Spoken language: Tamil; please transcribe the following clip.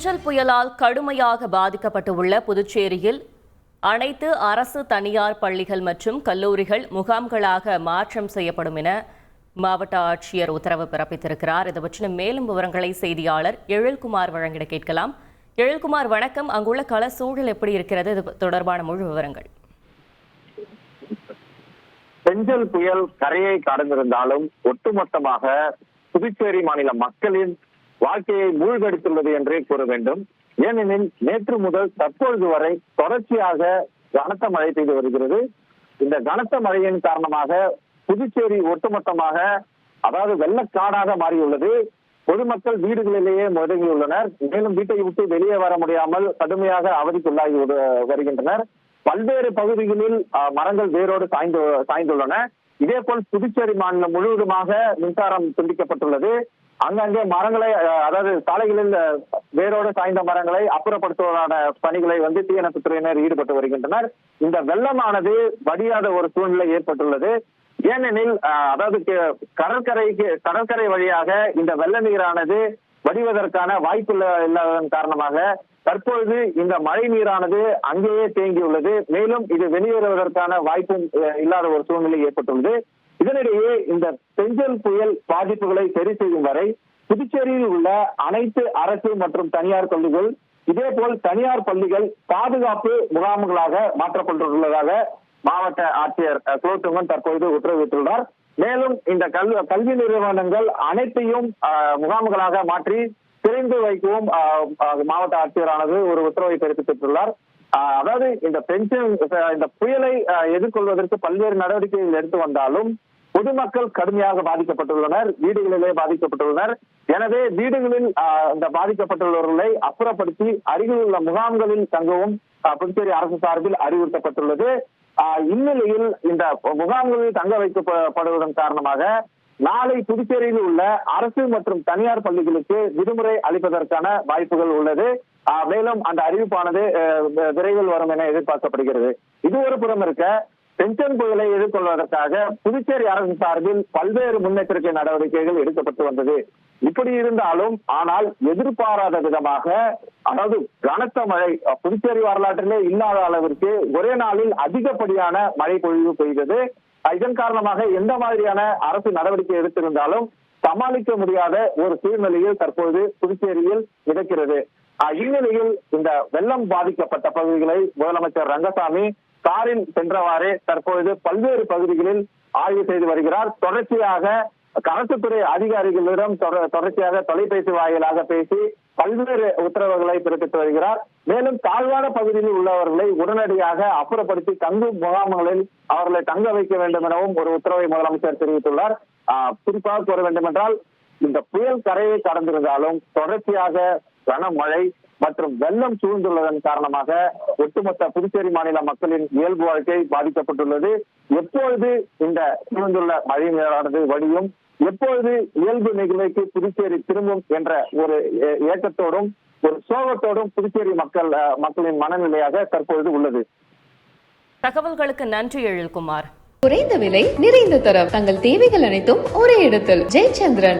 பெஞ்சல் புயலால் கடுமையாக பாதிக்கப்பட்டுள்ள புதுச்சேரியில் அனைத்து அரசு தனியார் பள்ளிகள் மற்றும் கல்லூரிகள் முகாம்களாக மாற்றம் செய்யப்படும் என மாவட்ட ஆட்சியர் உத்தரவு பிறப்பித்திருக்கிறார். இது பற்றின மேலும் விவரங்களை செய்தியாளர் எழில்குமார் வழங்கிட கேட்கலாம். எழில்குமார் வணக்கம். அங்குள்ள கள சூழல் எப்படி இருக்கிறது? இது தொடர்பான முழு விவரங்கள். செஞ்சல் புயல் கரையை கடந்திருந்தாலும் ஒட்டுமொத்தமாக புதுச்சேரி மாநில மக்களின் வாழ்க்கையை மூழ்கடித்துள்ளது என்றே கூற வேண்டும். ஏனெனில் நேற்று முதல் தற்பொழுது வரை தொடர்ச்சியாக கனத்த மழை பெய்து வருகிறது. இந்த கனத்த மழையின் காரணமாக புதுச்சேரி ஒட்டுமொத்தமாக அதாவது வெள்ளக்காடாக மாறியுள்ளது. பொதுமக்கள் வீடுகளிலேயே முடங்கியுள்ளனர் மேலும் வீட்டை விட்டு வெளியே வர முடியாமல் கடுமையாக அவதிக்குள்ளாகி வருகின்றனர். பல்வேறு பகுதிகளில் அஹ், மரங்கள் வேரோடு சாய்ந்து சாய்ந்துள்ளன. இதே போல் புதுச்சேரி மாநிலம் முழுவதுமாக மின்சாரம் துண்டிக்கப்பட்டுள்ளது. அங்கங்கே மரங்களை அதாவது சாலைகளில் வேரோடு சாய்ந்த மரங்களை அப்புறப்படுத்துவதான பணிகளை வந்து தீயணைப்புத் துறையினர் ஈடுபட்டு வருகின்றனர். இந்த வெள்ளமானது வடியாத ஒரு சூழ்நிலை ஏற்பட்டுள்ளது. ஏனெனில் அதாவது கடற்கரைக்கு கடற்கரை வழியாக இந்த வெள்ள நீரானது வடிவதற்கான வாய்ப்பு இல்லாததன் காரணமாக தற்பொழுது இந்த மழை நீரானது அங்கேயே தேங்கியுள்ளது. மேலும் இது வெளியேறுவதற்கான வாய்ப்பும் அஹ், இல்லாத ஒரு சூழ்நிலை ஏற்பட்டுள்ளது. இதனிடையே இந்த பெஞ்சல் புயல் பாதிப்புகளை சரி செய்யும் வரை புதுச்சேரியில் உள்ள அனைத்து அரசு மற்றும் தனியார் பள்ளிகள் இதேபோல் தனியார் பள்ளிகள் பாதுகாப்பு முகாம்களாக மாற்றப்பட்டுள்ளதாக மாவட்ட ஆட்சியர் குலோத்துங்கன் தற்போது உத்தரவிட்டுள்ளார். மேலும் இந்த கல்வி கல்வி நிறுவனங்கள் அனைத்தையும் அஹ், முகாம்களாக மாற்றி திறந்து வைக்கவும் மாவட்ட ஆட்சியரானது ஒரு உத்தரவை பிறப்பித்துள்ளார் அதாவது இந்த பென்ஷன் இந்த புயலை எதிர்கொள்வதற்கு பல்வேறு நடவடிக்கைகள் எடுத்து வந்தாலும் பொதுமக்கள் கடுமையாக பாதிக்கப்பட்டுள்ளனர் வீடுகளிலே பாதிக்கப்பட்டுள்ளனர். எனவே வீடுகளில் இந்த பாதிக்கப்பட்டுள்ளவர்களை அப்புறப்படுத்தி அருகில் உள்ள முகாம்களில் தங்கவும் புதுச்சேரி அரசு சார்பில் அறிவுறுத்தப்பட்டுள்ளது. இந்நிலையில் இந்த முகாம்களில் தங்க வைக்கப்படுவதன் காரணமாக நாளை புதுச்சேரியில் உள்ள அரசு மற்றும் தனியார் பள்ளிகளுக்கு விடுமுறை அளிப்பதற்கான வாய்ப்புகள் உள்ளது. ஆஹ், மேலும் அந்த அறிவிப்பானது விரைவில் வரும் என எதிர்பார்க்கப்படுகிறது. இது ஒரு புறம் இருக்க பென்ஷன் புயலை எதிர்கொள்வதற்காக புதுச்சேரி அரசு சார்பில் பல்வேறு முன்னெச்சரிக்கை நடவடிக்கைகள் எடுக்கப்பட்டு வந்தது. இப்படி இருந்தாலும் ஆனால் எதிர்பாராத விதமாக அதாவது கனத்த மழை புதுச்சேரி வரலாற்றிலே இல்லாத அளவிற்கு ஒரே நாளில் அதிகப்படியான மழை பொழிவு பெய்தது. இதன் காரணமாக எந்த மாதிரியான அரசு நடவடிக்கை எடுத்திருந்தாலும் சமாளிக்க முடியாத ஒரு சூழ்நிலையில் தற்போது புதுச்சேரியில் இருக்கிறது இந்நிலையில் இந்த வெள்ளம் பாதிக்கப்பட்ட பகுதிகளை முதலமைச்சர் ரங்கசாமி காரில் சென்றவாறே தற்பொழுது பல்வேறு பகுதிகளில் ஆய்வு செய்து வருகிறார். தொடர்ச்சியாக கணக்குத்துறை அதிகாரிகளிடம் தொடர்ச்சியாக தொலைபேசி வாயிலாக பேசி பல்வேறு உத்தரவுகளை பிறப்பித்து வருகிறார். மேலும் தாழ்வான பகுதியில் உள்ளவர்களை உடனடியாக அப்புறப்படுத்தி தங்கும் முகாம்களில் அவர்களை தங்க வைக்க வேண்டும் எனவும் ஒரு உத்தரவை முதலமைச்சர் தெரிவித்துள்ளார். குறிப்பாக கூற வேண்டும் என்றால் இந்த புயல் கரையை கடந்திருந்தாலும் தொடர்ச்சியாக கனமழை மற்றும் வெள்ளம் சூழ்ந்துள்ளதன் காரணமாக ஒட்டுமொத்த புதுச்சேரி மாநில மக்களின் இயல்பு வாழ்க்கை பாதிக்கப்பட்டுள்ளது. எப்பொழுது இந்த சூழ்ந்துள்ள மழை நீரானது வடியும் எப்பொழுது இயல்பு நிலைக்கு புதுச்சேரி திரும்பும் என்ற ஒரு ஏக்கத்தோடும் ஒரு சோகத்தோடும் புதுச்சேரி மக்கள் மக்களின் மனநிலையாக தற்பொழுது உள்ளது. தகவல்களுக்கு நன்றி எழில்குமார். குறைந்த விலை நிறைந்த தரம். தங்கள் தேவைகள் அனைத்தும் ஒரே இடத்தில். ஜெயச்சந்திரன்.